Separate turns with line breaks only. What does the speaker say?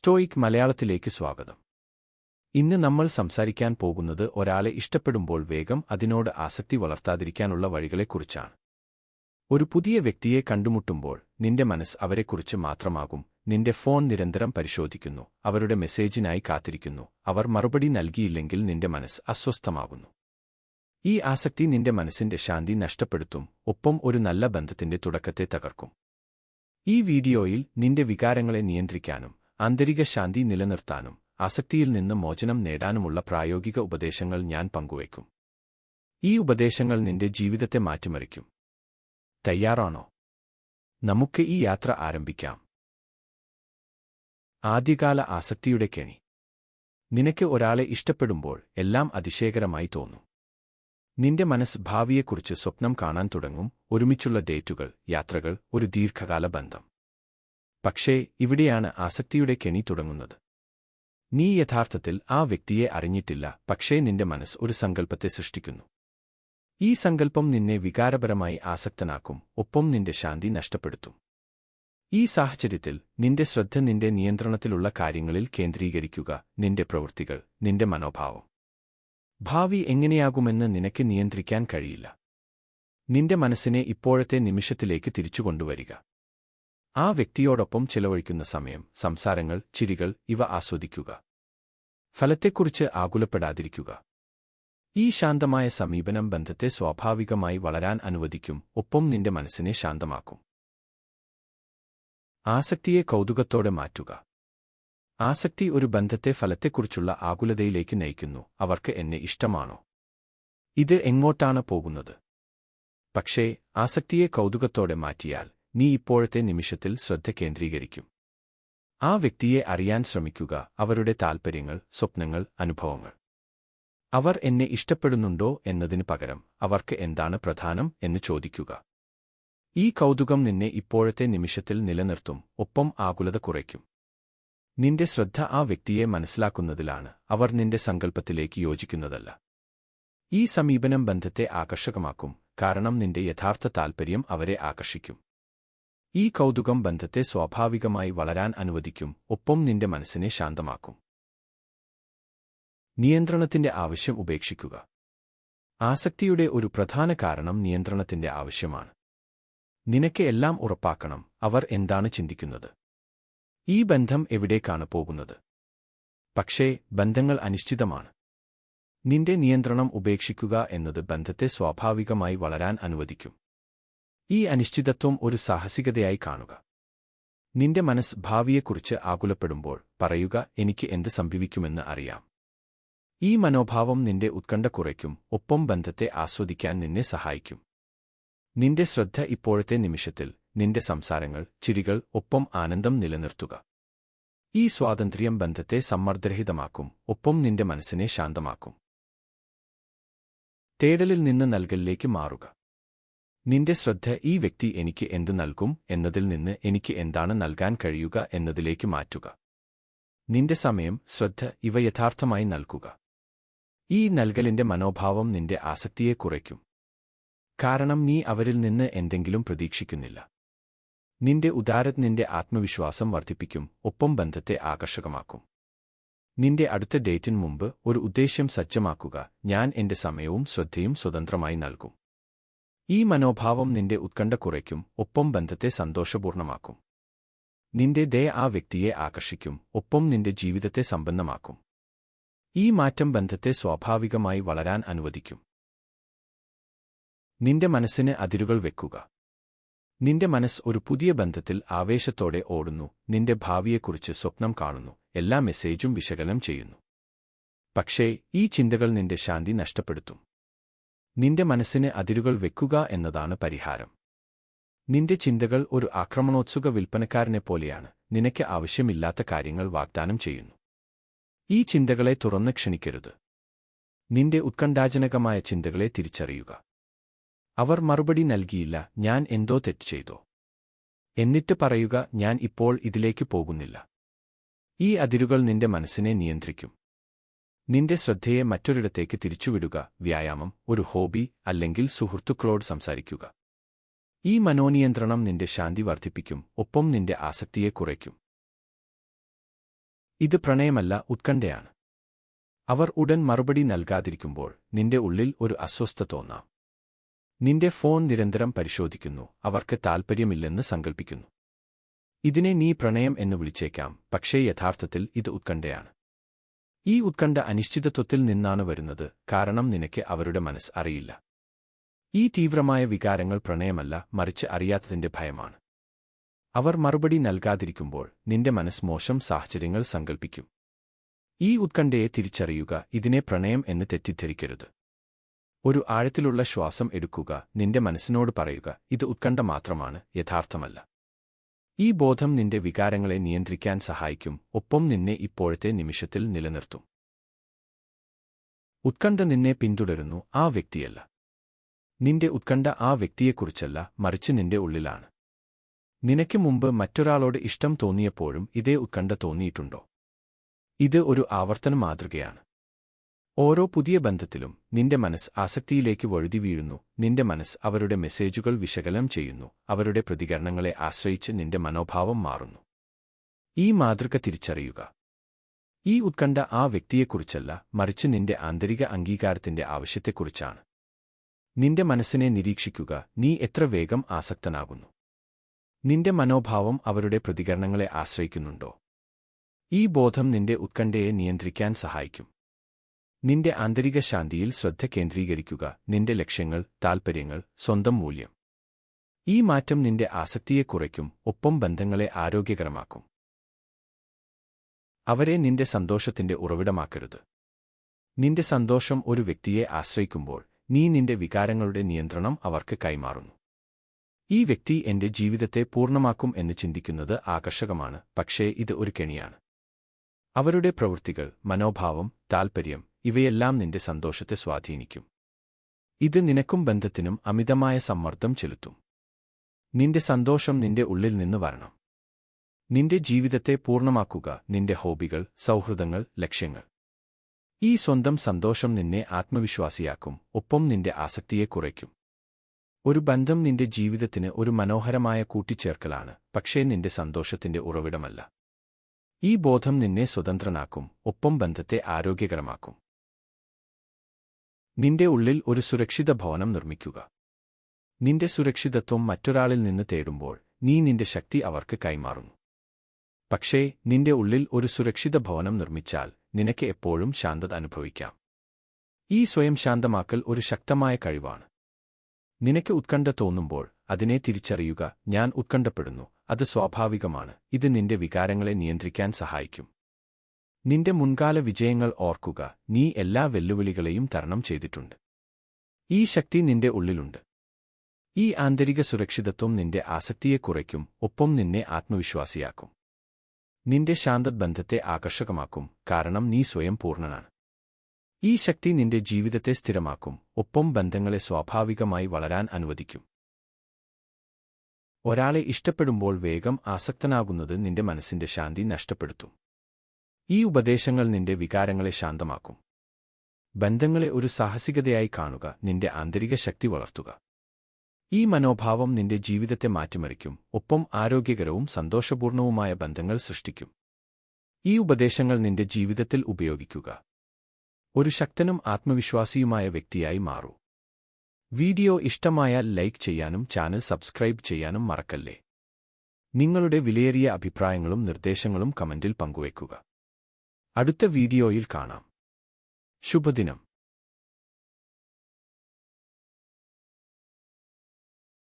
Stoic മലയാളത്തിലേക്ക് സ്വാഗതം. ഇന്ന് നമ്മൾ സംസാരിക്കാൻ പോകുന്നത് ഒരാളെ ഇഷ്ടപ്പെടുമ്പോൾ വേഗം അതിനോട് ആസക്തി വളർത്താതിരിക്കാനുള്ള വഴികളെക്കുറിച്ചാണ്. ഒരു പുതിയ വ്യക്തിയെ കണ്ടുമുട്ടുമ്പോൾ നിന്റെ മനസ്സ് അവരെക്കുറിച്ച് മാത്രമാകും നിന്റെ ഫോൺ നിരന്തരം പരിശോധിക്കുന്നു അവരുടെ മെസ്സേജിനായി കാത്തിരിക്കുന്നു അവർ മറുപടി നൽകിയില്ലെങ്കിൽ നിന്റെ മനസ്സ് അസ്വസ്ഥമാകുന്നു. ഈ ആസക്തി നിന്റെ മനസ്സിന്റെ ശാന്തി നഷ്ടപ്പെടുത്തും ഒപ്പം ഒരു നല്ല ബന്ധത്തിന്റെ തുടക്കത്തെ തകർക്കും. ഈ വീഡിയോയിൽ നിന്റെ വികാരങ്ങളെ നിയന്ത്രിക്കാനും ആന്തരിക ശാന്തി നിലനിർത്താനും ആസക്തിയിൽ നിന്ന് മോചനം നേടാനുമുള്ള പ്രായോഗിക ഉപദേശങ്ങൾ ഞാൻ പങ്കുവയ്ക്കും. ഈ ഉപദേശങ്ങൾ നിന്റെ ജീവിതത്തെ മാറ്റിമറിക്കും. തയ്യാറാണോ? നമുക്ക് ഈ യാത്ര ആരംഭിക്കാം. ആദ്യകാല ആസക്തിയുടെ കെണി. നിനക്ക് ഒരാളെ ഇഷ്ടപ്പെടുമ്പോൾ എല്ലാം അതിശയകരമായി തോന്നും. നിന്റെ മനസ്സ് ഭാവിയെക്കുറിച്ച് സ്വപ്നം കാണാൻ തുടങ്ങും ഒരുമിച്ചുള്ള ഡേറ്റുകൾ യാത്രകൾ ഒരു ദീർഘകാല ബന്ധം. പക്ഷേ ഇവിടെയാണ് ആസക്തിയുടെ കെണി തുടങ്ങുന്നത്. നീ യഥാർത്ഥത്തിൽ ആ വ്യക്തിയെ അറിഞ്ഞിട്ടില്ല പക്ഷേ നിന്റെ മനസ്സ് ഒരു സങ്കല്പത്തെ സൃഷ്ടിക്കുന്നു. ഈ സങ്കല്പം നിന്നെ വികാരപരമായി ആസക്തനാക്കും ഒപ്പം നിന്റെ ശാന്തി നഷ്ടപ്പെടുത്തും. ഈ സാഹചര്യത്തിൽ നിന്റെ ശ്രദ്ധ നിന്റെ നിയന്ത്രണത്തിലുള്ള കാര്യങ്ങളിൽ കേന്ദ്രീകരിക്കുക നിന്റെ പ്രവൃത്തികൾ നിന്റെ മനോഭാവം. ഭാവി എങ്ങനെയാകുമെന്ന് നിനക്ക് നിയന്ത്രിക്കാൻ കഴിയില്ല. നിന്റെ മനസ്സിനെ ഇപ്പോഴത്തെ നിമിഷത്തിലേക്ക് തിരിച്ചുകൊണ്ടുവരിക. ആ വ്യക്തിയോടൊപ്പം ചിലവഴിക്കുന്ന സമയം സംസാരങ്ങൾ ചിരികൾ ഇവ ആസ്വദിക്കുക. ഫലത്തെക്കുറിച്ച് ആകുലപ്പെടാതിരിക്കുക. ഈ ശാന്തമായ സമീപനം ബന്ധത്തെ സ്വാഭാവികമായി വളരാൻ അനുവദിക്കും ഒപ്പം നിന്റെ മനസ്സിനെ ശാന്തമാക്കും. ആസക്തിയെ കൗതുകത്തോടെ മാറ്റുക. ആസക്തി ഒരു ബന്ധത്തെ ഫലത്തെക്കുറിച്ചുള്ള ആകുലതയിലേക്ക് നയിക്കുന്നു അവർക്ക് എന്നെ ഇഷ്ടമാണോ? ഇത് എങ്ങോട്ടാണ് പോകുന്നത്? പക്ഷേ ആസക്തിയെ കൗതുകത്തോടെ മാറ്റിയാൽ നീ ഇപ്പോഴത്തെ നിമിഷത്തിൽ ശ്രദ്ധ കേന്ദ്രീകരിക്കും. ആ വ്യക്തിയെ അറിയാൻ ശ്രമിക്കുക അവരുടെ താൽപ്പര്യങ്ങൾ സ്വപ്നങ്ങൾ അനുഭവങ്ങൾ. അവർ എന്നെ ഇഷ്ടപ്പെടുന്നുണ്ടോ എന്നതിന് പകരം അവർക്ക് എന്താണ് പ്രധാനം എന്ന് ചോദിക്കുക. ഈ കൗതുകം നിന്നെ ഇപ്പോഴത്തെ നിമിഷത്തിൽ നിലനിർത്തും ഒപ്പം ആകുലത കുറയ്ക്കും. നിന്റെ ശ്രദ്ധ ആ വ്യക്തിയെ മനസ്സിലാക്കുന്നതിലാണ് അവർ നിന്റെ സങ്കല്പത്തിലേക്ക് യോജിക്കുന്നതല്ല. ഈ സമീപനം ബന്ധത്തെ ആകർഷകമാക്കും കാരണം നിന്റെ യഥാർത്ഥ താൽപ്പര്യം അവരെ ആകർഷിക്കും. ഈ കൗതുകം ബന്ധത്തെ സ്വാഭാവികമായി വളരാൻ അനുവദിക്കും. ഒപ്പം നിന്റെ മനസ്സിനെ ശാന്തമാക്കും. നിയന്ത്രണത്തിന്റെ ആവശ്യം ഉപേക്ഷിക്കുക. ആസക്തിയുടെ ഒരു പ്രധാന കാരണം നിയന്ത്രണത്തിന്റെ ആവശ്യമാണ്. നിനക്ക് എല്ലാം ഉറപ്പാക്കണം. അവർ എന്താണ് ചിന്തിക്കുന്നത്? ഈ ബന്ധം എവിടേക്കാണ് പോകുന്നത്? പക്ഷേ ബന്ധങ്ങൾ അനിശ്ചിതമാണ്. നിന്റെ നിയന്ത്രണം ഉപേക്ഷിക്കുക എന്നത് ബന്ധത്തെ സ്വാഭാവികമായി വളരാൻ അനുവദിക്കും. ഈ അനിശ്ചിതത്വം ഒരു സാഹസികതയായി കാണുക. നിന്റെ മനസ്സ് ഭാവിയെക്കുറിച്ച് ആകുലപ്പെടുമ്പോൾ പറയുക എനിക്ക് എന്ത് സംഭവിക്കുമെന്ന് അറിയാം. ഈ മനോഭാവം നിന്റെ ഉത്കണ്ഠ കുറയ്ക്കും ഒപ്പം ബന്ധത്തെ ആസ്വദിക്കാൻ നിന്നെ സഹായിക്കും. നിന്റെ ശ്രദ്ധ ഇപ്പോഴത്തെ നിമിഷത്തിൽ നിന്റെ സംസാരങ്ങൾ ചിരികൾ ഒപ്പം ആനന്ദം നിലനിർത്തുക. ഈ സ്വാതന്ത്ര്യം ബന്ധത്തെ സമ്മർദ്ദരഹിതമാക്കും ഒപ്പം നിന്റെ മനസ്സിനെ ശാന്തമാക്കും. തേടലിൽ നിന്ന് നൽകലിലേക്ക് മാറുക. നിന്റെ ശ്രദ്ധ ഈ വ്യക്തി എനിക്ക് എന്ത് നൽകും എന്നതിൽ നിന്ന് എനിക്ക് എന്താണ് നൽകാൻ കഴിയുക എന്നതിലേക്ക് മാറ്റുക. നിന്റെ സമയം ശ്രദ്ധ ഇവ യഥാർത്ഥമായി നൽകുക. ഈ നൽകലിന്റെ മനോഭാവം നിന്റെ ആസക്തിയെ കുറയ്ക്കും. കാരണം നീ അവരിൽ നിന്ന് എന്തെങ്കിലും പ്രതീക്ഷിക്കുന്നില്ല. നിന്റെ ഉദാരത് നിന്റെ ആത്മവിശ്വാസം വർദ്ധിപ്പിക്കും ഒപ്പം ബന്ധത്തെ ആകർഷകമാക്കും. നിന്റെ അടുത്ത ഡേറ്റിന് മുമ്പ് ഒരു ഉദ്ദേശ്യം സജ്ജമാക്കുക ഞാൻ എന്റെ സമയവും ശ്രദ്ധയും സ്വതന്ത്രമായി നൽകും. ഈ മനോഭാവം നിന്റെ ഉത്കണ്ഠ കുറയ്ക്കും ഒപ്പം ബന്ധത്തെ സന്തോഷപൂർണമാക്കും. നിന്റെ ദേ ആ വ്യക്തിയെ ആകർഷിക്കും ഒപ്പം നിന്റെ ജീവിതത്തെ സമ്പന്നമാക്കും. ഈ മാറ്റം ബന്ധത്തെ സ്വാഭാവികമായി വളരാൻ അനുവദിക്കും. നിന്റെ മനസ്സിന് അതിരുകൾ വെക്കുക. നിന്റെ മനസ്സ് ഒരു പുതിയ ബന്ധത്തിൽ ആവേശത്തോടെ ഓടുന്നു നിന്റെ ഭാവിയെക്കുറിച്ച് സ്വപ്നം കാണുന്നു എല്ലാ മെസ്സേജും വിശകലനം ചെയ്യുന്നു. പക്ഷേ ഈ ചിന്തകൾ നിന്റെ ശാന്തി നഷ്ടപ്പെടുത്തും. നിന്റെ മനസ്സിന് അതിരുകൾ വെക്കുക എന്നതാണ് പരിഹാരം. നിന്റെ ചിന്തകൾ ഒരു ആക്രമണോത്സുക വിൽപ്പനക്കാരനെപ്പോലെയാണ് നിനക്ക് ആവശ്യമില്ലാത്ത കാര്യങ്ങൾ വാഗ്ദാനം ചെയ്യുന്നു. ഈ ചിന്തകളെ തുറന്ന് ക്ഷണിക്കരുത്. നിന്റെ ഉത്കണ്ഠാജനകമായ ചിന്തകളെ തിരിച്ചറിയുക. അവർ മറുപടി നൽകിയില്ല ഞാൻ എന്തോ തെറ്റ് ചെയ്തോ. എന്നിട്ട് പറയുക ഞാൻ ഇപ്പോൾ ഇതിലേക്ക് പോകുന്നില്ല. ഈ അതിരുകൾ നിന്റെ മനസ്സിനെ നിയന്ത്രിക്കും. നിന്റെ ശ്രദ്ധയെ മറ്റൊരിടത്തേക്ക് തിരിച്ചുവിടുക വ്യായാമം ഒരു ഹോബി അല്ലെങ്കിൽ സുഹൃത്തുക്കളോട് സംസാരിക്കുക. ഈ മനോനിയന്ത്രണം നിന്റെ ശാന്തി വർദ്ധിപ്പിക്കും ഒപ്പം നിന്റെ ആസക്തിയെ കുറയ്ക്കും. ഇത് പ്രണയമല്ല ഉത്കണ്ഠയാണ്. അവർ ഉടൻ മറുപടി നൽകാതിരിക്കുമ്പോൾ നിന്റെ ഉള്ളിൽ ഒരു അസ്വസ്ഥ തോന്നാം. നിന്റെ ഫോൺ നിരന്തരം പരിശോധിക്കുന്നു അവർക്ക് താൽപ്പര്യമില്ലെന്ന് സങ്കൽപ്പിക്കുന്നു. ഇതിനെ നീ പ്രണയം എന്ന് വിളിച്ചേക്കാം പക്ഷേ യഥാർത്ഥത്തിൽ ഇത് ഉത്കണ്ഠയാണ്. ഈ ഉത്കണ്ഠ അനിശ്ചിതത്വത്തിൽ നിന്നാണ് വരുന്നത് കാരണം നിനക്ക് അവരുടെ മനസ്സ് അറിയില്ല. ഈ തീവ്രമായ വികാരങ്ങൾ പ്രണയമല്ല മറിച്ച് അറിയാത്തതിന്റെ ഭയമാണ്. അവർ മറുപടി നൽകാതിരിക്കുമ്പോൾ നിന്റെ മനസ്സ് മോശം സാഹചര്യങ്ങൾ സങ്കൽപ്പിക്കും. ഈ ഉത്കണ്ഠയെ തിരിച്ചറിയുക ഇതിനെ പ്രണയം എന്ന് തെറ്റിദ്ധരിക്കരുത്. ഒരു ആഴത്തിലുള്ള ശ്വാസം എടുക്കുക നിന്റെ മനസ്സിനോട് പറയുക ഇത് ഉത്കണ്ഠ മാത്രമാണ് യഥാർത്ഥമല്ല. ഈ ബോധം നിന്റെ വികാരങ്ങളെ നിയന്ത്രിക്കാൻ സഹായിക്കും. ഒപ്പം നിന്നെ ഇപ്പോഴത്തെ നിമിഷത്തിൽ നിലനിർത്തും. ഉത്കണ്ഠ നിന്നെ പിന്തുടരുന്നു. ആ വ്യക്തിയല്ല. നിന്റെ ഉത്കണ്ഠ ആ വ്യക്തിയെക്കുറിച്ചല്ല മറിച്ച് നിന്റെ ഉള്ളിലാണ്. നിനക്ക് മുമ്പ് മറ്റൊരാളോട് ഇഷ്ടം തോന്നിയപ്പോഴും ഇതേ ഉത്കണ്ഠ തോന്നിയിട്ടുണ്ടോ? ഇത് ഒരു ആവർത്തന മാതൃകയാണ്. ഓരോ പുതിയ ബന്ധത്തിലും നിന്റെ മനസ്സ് ആസക്തിയിലേക്ക് വഴുതി വീഴുന്നു. നിന്റെ മനസ്സ് അവരുടെ മെസ്സേജുകൾ വിശകലനം ചെയ്യുന്നു. അവരുടെ പ്രതികരണങ്ങളെ ആശ്രയിച്ച് നിന്റെ മനോഭാവം മാറുന്നു. ഈ മാതൃക തിരിച്ചറിയുക. ഈ ഉത്കണ്ഠ ആ വ്യക്തിയെക്കുറിച്ചല്ല മറിച്ച് നിന്റെ ആന്തരിക അംഗീകാരത്തിന്റെ ആവശ്യത്തെക്കുറിച്ചാണ്. നിന്റെ മനസ്സിനെ നിരീക്ഷിക്കുക നീ എത്ര വേഗം ആസക്തനാകുന്നു. നിന്റെ മനോഭാവം അവരുടെ പ്രതികരണങ്ങളെ ആശ്രയിക്കുന്നുണ്ടോ? ഈ ബോധം നിന്റെ ഉത്കണ്ഠയെ നിയന്ത്രിക്കാൻ സഹായിക്കും. നിന്റെ ആന്തരിക ശാന്തിയിൽ ശ്രദ്ധ കേന്ദ്രീകരിക്കുക. നിന്റെ ലക്ഷ്യങ്ങൾ താൽപ്പര്യങ്ങൾ സ്വന്തം മൂല്യം. ഈ മാറ്റം നിന്റെ ആസക്തിയെ കുറയ്ക്കും ഒപ്പം ബന്ധങ്ങളെ ആരോഗ്യകരമാക്കും. അവരെ നിന്റെ സന്തോഷത്തിന്റെ ഉറവിടമാക്കരുത്. നിന്റെ സന്തോഷം ഒരു വ്യക്തിയെ ആശ്രയിക്കുമ്പോൾ നീ നിന്റെ വികാരങ്ങളുടെ നിയന്ത്രണം അവർക്ക് കൈമാറുന്നു. ഈ വ്യക്തി എന്റെ ജീവിതത്തെ പൂർണമാക്കും എന്ന് ചിന്തിക്കുന്നത് ആകർഷകമാണ് പക്ഷേ ഇത് ഒരു കെണിയാണ്. അവരുടെ പ്രവൃത്തികൾ മനോഭാവം താൽപ്പര്യം ഇവയെല്ലാം നിന്റെ സന്തോഷത്തെ സ്വാധീനിക്കും. ഇത് നിനക്കും ബന്ധത്തിനും അമിതമായ സമ്മർദ്ദം ചെലുത്തും. നിന്റെ സന്തോഷം നിന്റെ ഉള്ളിൽ നിന്ന് വരണം. നിന്റെ ജീവിതത്തെ പൂർണമാക്കുക നിന്റെ ഹോബികൾ സൗഹൃദങ്ങൾ ലക്ഷ്യങ്ങൾ. ഈ സ്വന്തം സന്തോഷം നിന്നെ ആത്മവിശ്വാസിയാക്കും ഒപ്പം നിന്റെ ആസക്തിയെ കുറയ്ക്കും. ഒരു ബന്ധം നിന്റെ ജീവിതത്തിന് ഒരു മനോഹരമായ കൂട്ടിച്ചേർക്കലാണ് പക്ഷേ നിന്റെ സന്തോഷത്തിന്റെ ഉറവിടമല്ല. ഈ ബോധം നിന്നെ സ്വതന്ത്രനാക്കും ഒപ്പം ബന്ധത്തെ ആരോഗ്യകരമാക്കും. നിന്റെ ഉള്ളിൽ ഒരു സുരക്ഷിത ഭവനം നിർമ്മിക്കുക. നിന്റെ സുരക്ഷിതത്വം മറ്റൊരാളിൽ നിന്ന് തേടുമ്പോൾ നീ നിന്റെ ശക്തി അവർക്ക് കൈമാറുന്നു. പക്ഷേ നിന്റെ ഉള്ളിൽ ഒരു സുരക്ഷിത ഭവനം നിർമ്മിച്ചാൽ നിനക്ക് എപ്പോഴും ശാന്തത അനുഭവിക്കാം. ഈ സ്വയം ശാന്തമാക്കൽ ഒരു ശക്തമായ കഴിവാണ്. നിനക്ക് ഉത്കണ്ഠ തോന്നുമ്പോൾ അതിനെ തിരിച്ചറിയുക ഞാൻ ഉത്കണ്ഠപ്പെടുന്നു അത് സ്വാഭാവികമാണ് ഇത് നിന്റെ വികാരങ്ങളെ നിയന്ത്രിക്കാൻ സഹായിക്കും. നിന്റെ മുൻകാല വിജയങ്ങൾ ഓർക്കുക. നീ എല്ലാ വെല്ലുവിളികളെയും തരണം ചെയ്തിട്ടുണ്ട്. ഈ ശക്തി നിന്റെ ഉള്ളിലുണ്ട്. ഈ ആന്തരിക സുരക്ഷിതത്വം നിന്റെ ആസക്തിയെ കുറയ്ക്കും ഒപ്പം നിന്നെ ആത്മവിശ്വാസിയാക്കും. നിന്റെ ശാന്തബന്ധത്തെ ആകർഷകമാക്കും കാരണം നീ സ്വയം പൂർണനാണ്. ഈ ശക്തി നിന്റെ ജീവിതത്തെ സ്ഥിരമാക്കും ഒപ്പം ബന്ധങ്ങളെ സ്വാഭാവികമായി വളരാൻ അനുവദിക്കും. ഒരാളെ ഇഷ്ടപ്പെടുമ്പോൾ വേഗം ആസക്തനാകുന്നത് നിന്റെ മനസ്സിന്റെ ശാന്തി നഷ്ടപ്പെടുത്തും. ഈ ഉപദേശങ്ങൾ നിന്റെ വികാരങ്ങളെ ശാന്തമാക്കും. ബന്ധങ്ങളെ ഒരു സാഹസികതയായി കാണുക നിന്റെ ആന്തരിക ശക്തി വളർത്തുക. ഈ മനോഭാവം നിന്റെ ജീവിതത്തെ മാറ്റിമറിക്കും ഒപ്പം ആരോഗ്യകരവും സന്തോഷപൂർണവുമായ ബന്ധങ്ങൾ സൃഷ്ടിക്കും. ഈ ഉപദേശങ്ങൾ നിന്റെ ജീവിതത്തിൽ ഉപയോഗിക്കുക. ഒരു ശക്തനും ആത്മവിശ്വാസിയുമായ വ്യക്തിയായി മാറൂ. വീഡിയോ ഇഷ്ടമായാൽ ലൈക്ക് ചെയ്യാനും ചാനൽ സബ്സ്ക്രൈബ് ചെയ്യാനും മറക്കല്ലേ. നിങ്ങളുടെ വിലയേറിയ അഭിപ്രായങ്ങളും നിർദ്ദേശങ്ങളും കമന്റിൽ പങ്കുവയ്ക്കുക. അടുത്ത വീഡിയോയിൽ കാണാം. ശുഭദിനം.